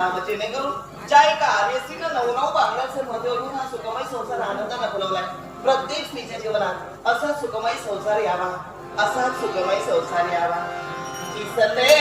जेणेकरून ज्या एका बांगड्याचे मध्यवरून हा सुखमय संसार आनंदाने फुलवलाय प्रत्येक स्त्रीच्या जीवनात असा सुखमय संसार यावा असा सुखमय संसार यावा. किसते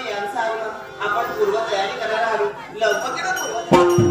यांचा आगमन आपण पूर्व तयारी करायला हवी लवकर पूर्व